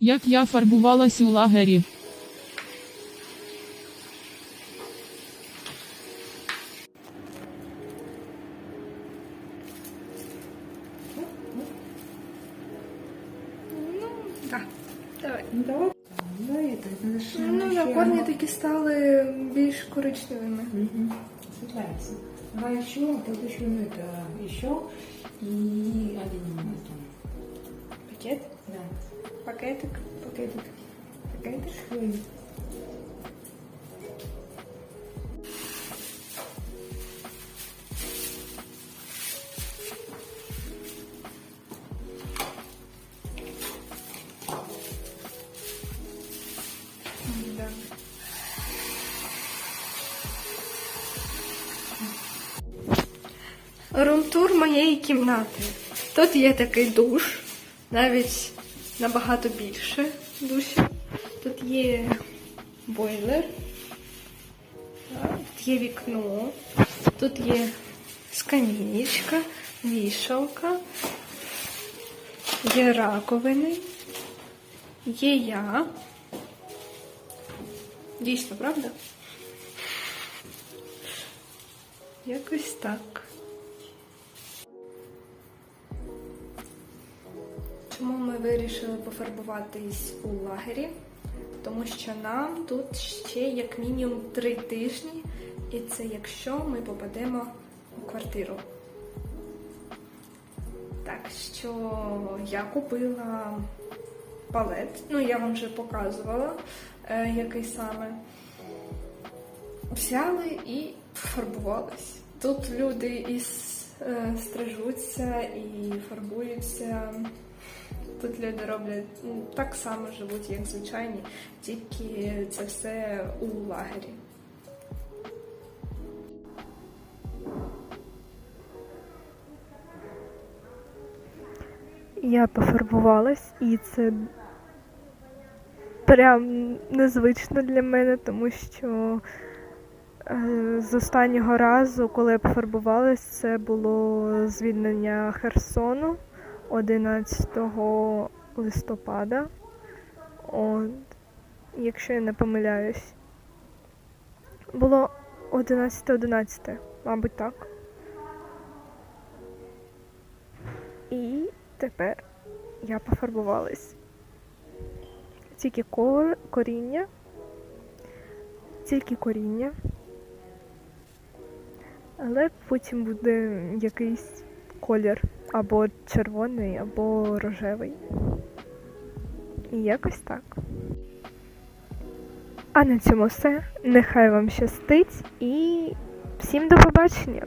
Як я фарбувалась у лагері. Ну, так. Давай. Ну давай. Да, это, это ж Ну, вообще на корні оно- такі стали більш коричневими. Мгм. Светляется. Давай еще, тут еще, ну это еще и один это, Пакет? да. Пакетик? Пакетик. Пакетик? Ой, Да. Румтур моєї кімнати. Тут є такий душ, Навіть набагато більше душів. Тут є бойлер, тут є вікно, тут є скам'ячка, вішалка, є раковини, є я. Дійсно, правда? Якось так. Чому ми вирішили пофарбуватись у лагері? Тому що нам тут ще як мінімум три тижні, і це якщо ми попадемо у квартиру. Так що я купила палет, ну я вам вже показувала, е, який саме. Взяли і фарбувались. Тут люди і е, стрижуться, і фарбуються. Тут люди роблять ну, так само живуть, як звичайні, тільки це все у лагері. Я пофарбувалась, і це прям незвично для мене, тому що е, з останнього разу, коли я пофарбувалась, це було звільнення Херсону 11 листопада. От, якщо я не помиляюсь. Було 11-11, мабуть, так. І тепер я пофарбувалась. Тільки кор... коріння. Тільки коріння. Але потім буде якийсь колір або червоний, або рожевий. І якось так. А на цьому все. Нехай вам щастить і всім до побачення!